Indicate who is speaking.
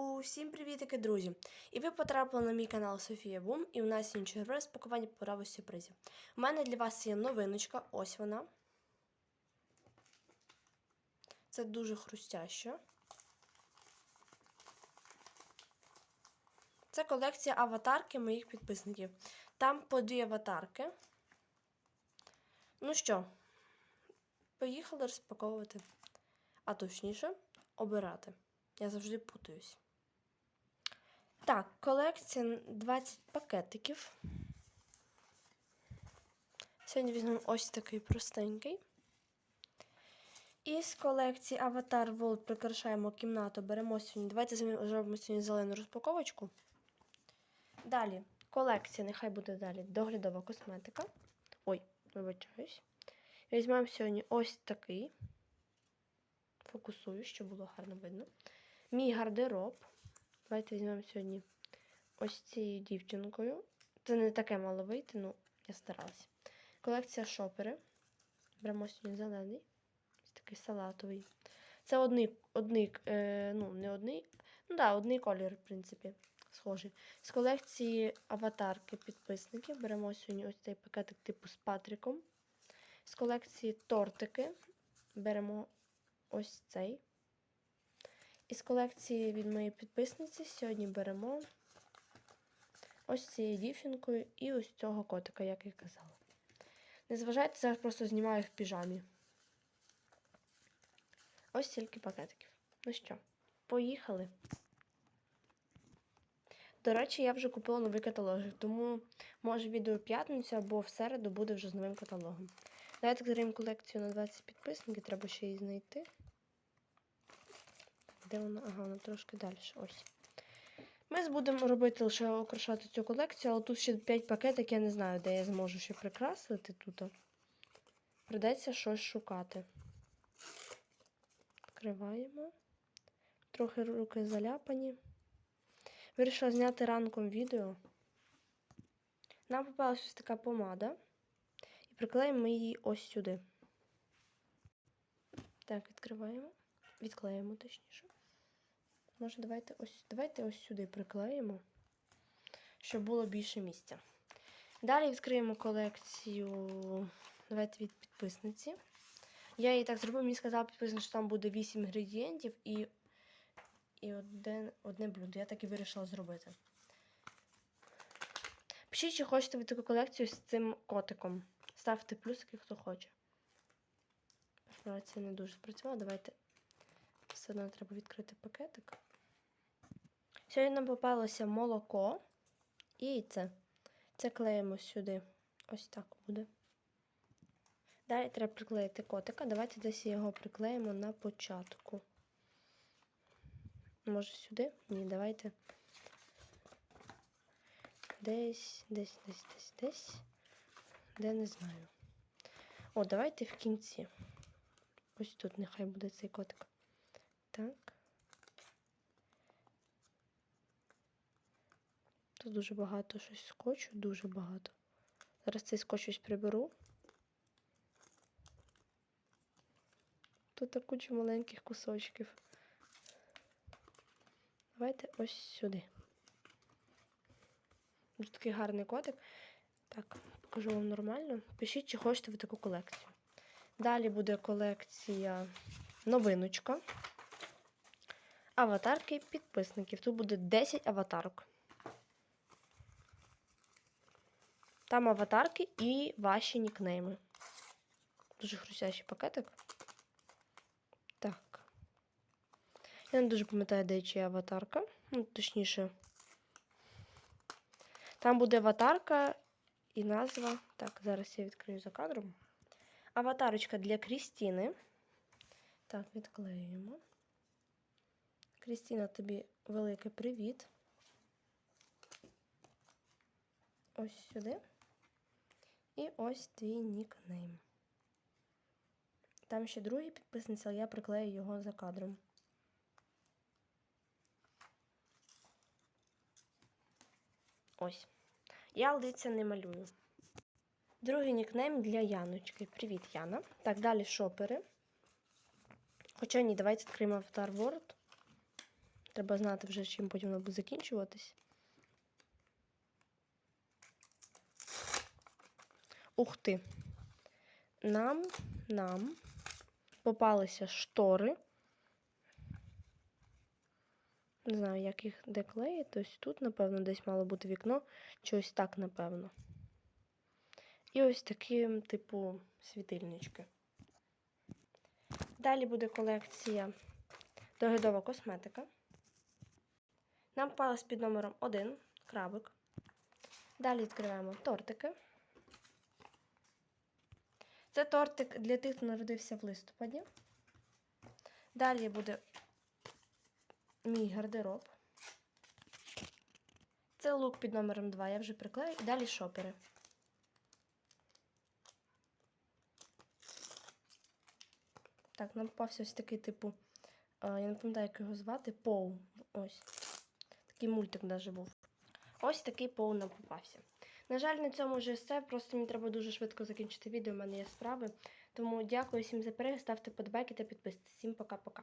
Speaker 1: Усім привітики, друзі! І ви потрапили на мій канал Софія Бум, і у нас є чергове розпакування порави сюрпризів. У мене для вас є новиночка, ось вона. Це дуже хрустяще. Це колекція аватарки моїх підписників. Там по дві аватарки. Ну що, поїхали розпаковувати. А точніше, обирати. Я завжди путаюсь. Так, колекція 20 пакетиків. Сьогодні візьмемо ось такий простенький. Із колекції Avatar World прикрашаємо кімнату. Беремо сьогодні. Давайте зробимо сьогодні зелену розпаковочку. Далі, колекція, нехай буде далі. Доглядова косметика. Ой, вибачаюсь. Візьмемо сьогодні ось такий. Фокусую, щоб було гарно видно. Мій гардероб. Давайте візьмемо сьогодні ось цією дівчинкою. Це не таке мало вийти, ну, я старалася. Колекція шопери. Беремо сьогодні зелений. Ось такий салатовий. Це одний, одний е, ну, не одний, ну да, одний колір, в принципі, схожий. З колекції аватарки підписників. Беремо сьогодні ось цей пакетик типу з Патриком. З колекції тортики беремо ось цей. Із колекції від моєї підписниці сьогодні беремо ось цією дівчинкою і ось цього котика, як я казала. Не зважайте, зараз просто знімаю в піжамі. Ось стільки пакетиків. Ну що, поїхали. До речі, я вже купила новий каталог, тому може відео в п'ятницю або в середу буде вже з новим каталогом. Давайте відкриємо колекцію на 20 підписників, треба ще її знайти. Де вона? Ага, вона трошки далі. Ось. Ми будемо робити лише украшати цю колекцію, але тут ще 5 пакетик, я не знаю, де я зможу ще прикрасити тут. Придеться щось шукати. Відкриваємо. Трохи руки заляпані. Вирішила зняти ранком відео. Нам попалася ось така помада. І приклеїмо її ось сюди. Так, відкриваємо. Відклеїмо, точніше. Може, давайте ось давайте ось сюди приклеїмо, щоб було більше місця. Далі відкриємо колекцію. Давайте від підписниці. Я її так зробив, мені сказав підписник, що там буде 8 інгредієнтів і і одне, одне блюдо. Я так і вирішила зробити. Пишіть, чи хочете ви таку колекцію з цим котиком. Ставте плюсики, хто хоче. Перфорація не дуже спрацювала. Давайте все одно треба відкрити пакетик. Сьогодні нам попалося молоко і яйце. Це клеїмо сюди. Ось так буде. Далі треба приклеїти котика. Давайте десь його приклеїмо на початку. Може сюди? Ні, давайте. Десь, десь, десь, десь, десь. Де не знаю. О, давайте в кінці. Ось тут нехай буде цей котик. Так. Тут дуже багато щось скотчу, дуже багато. Зараз цей скотч приберу. Тут так маленьких кусочків. Давайте ось сюди. Ось такий гарний котик. Так, покажу вам нормально. Пишіть, чи хочете ви таку колекцію. Далі буде колекція новиночка. Аватарки підписників. Тут буде 10 аватарок. Там аватарки і ваші нікнейми. Дуже хрустящий пакетик. Так. Я не дуже пам'ятаю, де чия аватарка. Ну, точніше. Там буде аватарка і назва. Так, зараз я відкрию за кадром. Аватарочка для Крістіни. Так, відклеюємо. Крістіна, тобі великий привіт. Ось сюди. І ось твій нікнейм. Там ще другий підписниця, але я приклею його за кадром. Ось. Я лиця не малюю. Другий нікнейм для Яночки. Привіт, Яна. Так, далі шопери. Хоча ні, давайте відкриємо Avatar World. Треба знати вже, чим потім воно буде закінчуватись. Ух ти. Нам, нам попалися штори. Не знаю, як їх де клеїти. Ось тут, напевно, десь мало бути вікно, чи ось так, напевно. І ось такі, типу, світильнички. Далі буде колекція доглядова косметика. Нам попалась під номером 1 крабик. Далі відкриваємо тортики. Це тортик для тих, хто народився в листопаді. Далі буде мій гардероб. Це лук під номером 2, я вже приклею. Далі шопери. Так, нам попався ось такий типу. е, Я не пам'ятаю, як його звати. Поу. Ось. Такий мультик навіть був. Ось такий нам попався. На жаль, на цьому вже все. Просто мені треба дуже швидко закінчити відео, у мене є справи. Тому дякую всім за перегляд, ставте подбайки та підписуйтесь. Всім пока-пока.